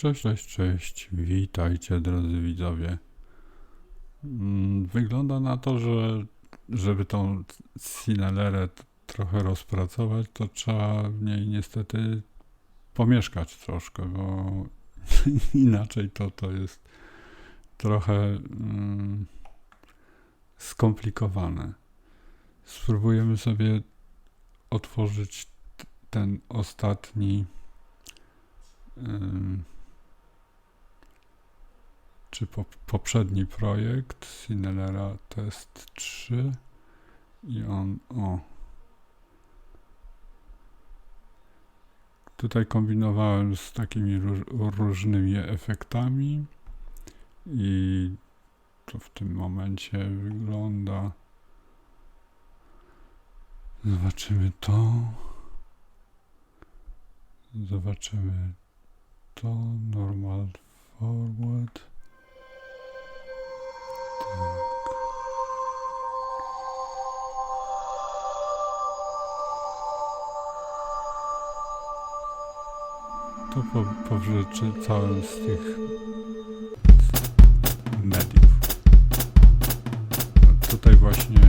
Cześć, cześć, cześć. Witajcie drodzy widzowie. Mm, Wygląda na to, że żeby tą Cinelerę t- trochę rozpracować, to trzeba w niej niestety pomieszkać troszkę, bo inaczej to to jest trochę mm, skomplikowane. Spróbujemy sobie otworzyć ten ostatni po, poprzedni projekt? Cinelera Test 3 i on, o. Tutaj kombinowałem z takimi róż, różnymi efektami i to w tym momencie wygląda. Zobaczymy to. Zobaczymy to. Normal forward. To po, pożyczy całym z tych mediów. Tutaj właśnie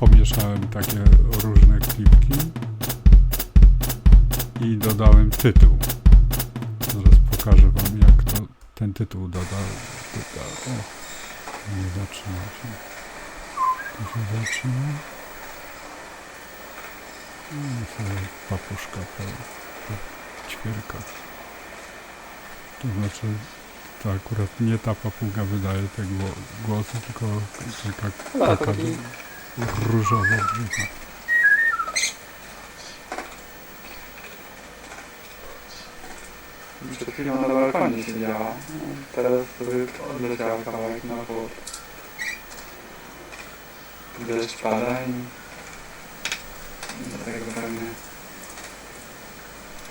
pomieszałem takie różne klipki i dodałem tytuł. Zaraz pokażę wam jak ten tytuł doda. doda. O, nie zaczyna się. To się zaczyna. I sobie papuszka po, po ćwierka. To znaczy, to akurat nie ta papuga wydaje te gło- głosy, tylko taka, No, taka różowa brzycha. Przed chwilą na balkonie siedziała. Teraz sobie odleciał kawałek na płot. Deszcz pada i... Dlatego pewnie...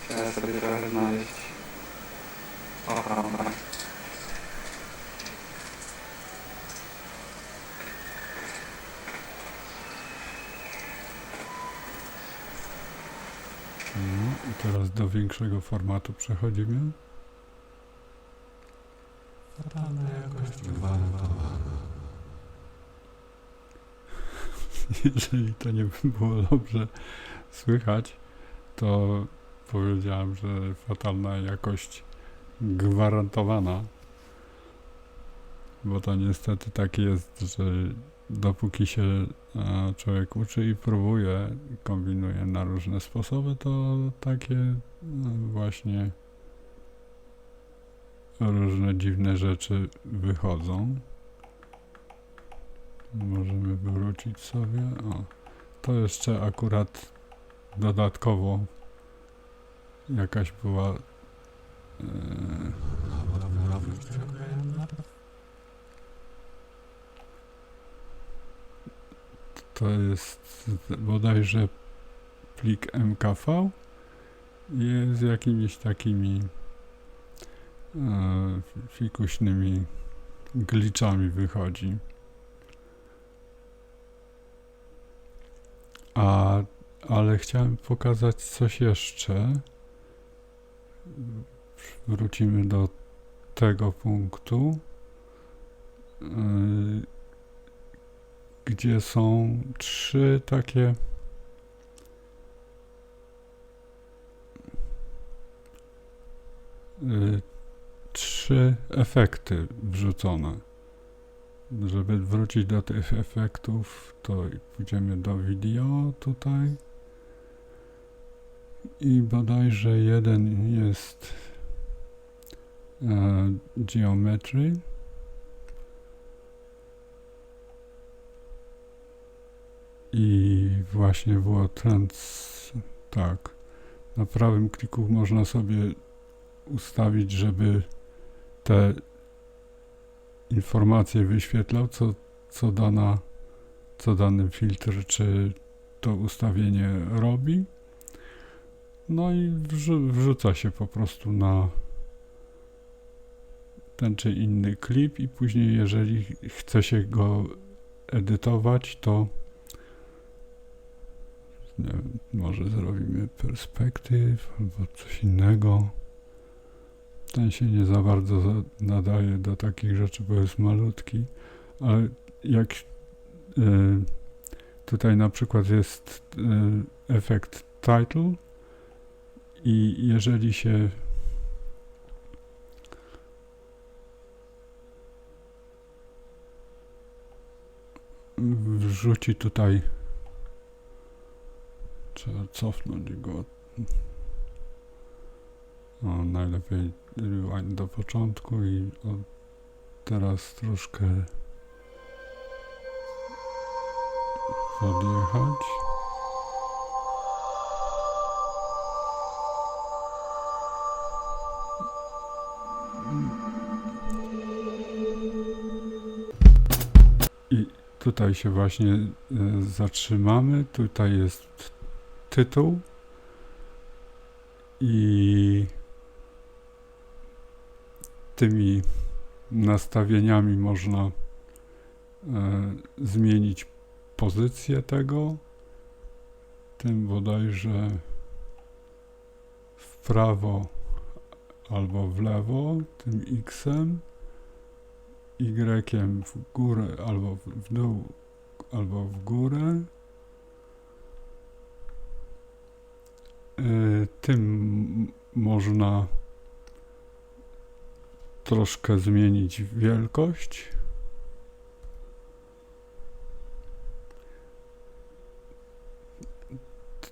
Chciała sobie trochę znaleźć ochronę. No i teraz do większego formatu przechodzimy. Fatalna jakość gwarantowana. Jeżeli to nie było dobrze słychać, to powiedziałem, że fatalna jakość gwarantowana. Bo to niestety tak jest, że dopóki się e, człowiek uczy i próbuje, kombinuje na różne sposoby, to takie e, właśnie różne dziwne rzeczy wychodzą. Możemy wrócić sobie. O, to jeszcze akurat dodatkowo jakaś była. e, to jest bodajże plik MKV z jakimiś takimi e, fikuśnymi wychodzi. A, ale chciałem pokazać coś jeszcze. Wrócimy do tego punktu, yy, gdzie są trzy takie yy, trzy efekty wrzucone. Żeby wrócić do tych efektów, to pójdziemy do video tutaj. I bodajże jeden jest e, geometry. I właśnie było trans. Tak. Na prawym kliku można sobie ustawić, żeby te informacje wyświetlał, co, co, dana, co dany filtr czy to ustawienie robi. No i wrzu- wrzuca się po prostu na ten czy inny klip i później jeżeli chce się go edytować, to Nie może zrobimy perspektyw albo coś innego. Ten się nie za bardzo za- nadaje do takich rzeczy, bo jest malutki, ale jak y, tutaj na przykład jest y, efekt title i jeżeli się wrzuci tutaj trzeba cofnąć go o, najlepiej rewind do początku i teraz troszkę podjechać I tutaj się właśnie e, zatrzymamy. Tutaj jest tytuł i tymi nastawieniami można e, zmienić pozycję tego. Tym bodajże w prawo albo w lewo, tym X-em. Y w górę albo w dół, albo w górę. Tym m- można troszkę zmienić wielkość.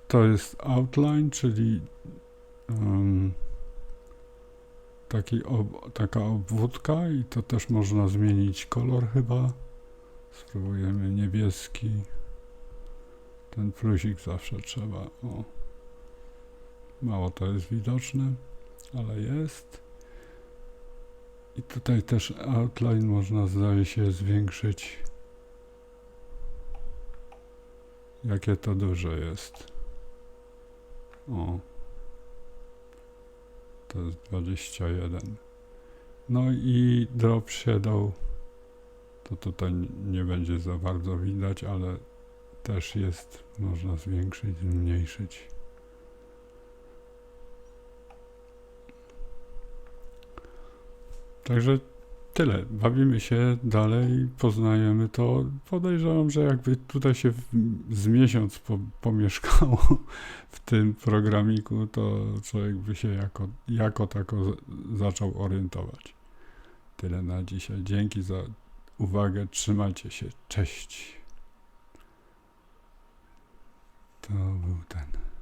To jest outline, czyli em, taki ob, taka obwódka i to też można zmienić kolor chyba. Spróbujemy niebieski. Ten plusik zawsze trzeba. O. Mało to jest widoczne, ale jest. I tutaj też outline można zdaje się zwiększyć. Jakie to duże jest. O. To jest 21. No i drop shadow to tutaj nie będzie za bardzo widać, ale też jest, można zwiększyć, zmniejszyć. Także tyle. Bawimy się dalej, poznajemy to. Podejrzewam, że jakby tutaj się w, z miesiąc po, pomieszkało w tym programiku, to człowiek by się jako, jako tako zaczął orientować. Tyle na dzisiaj. Dzięki za uwagę. Trzymajcie się. Cześć. To był ten.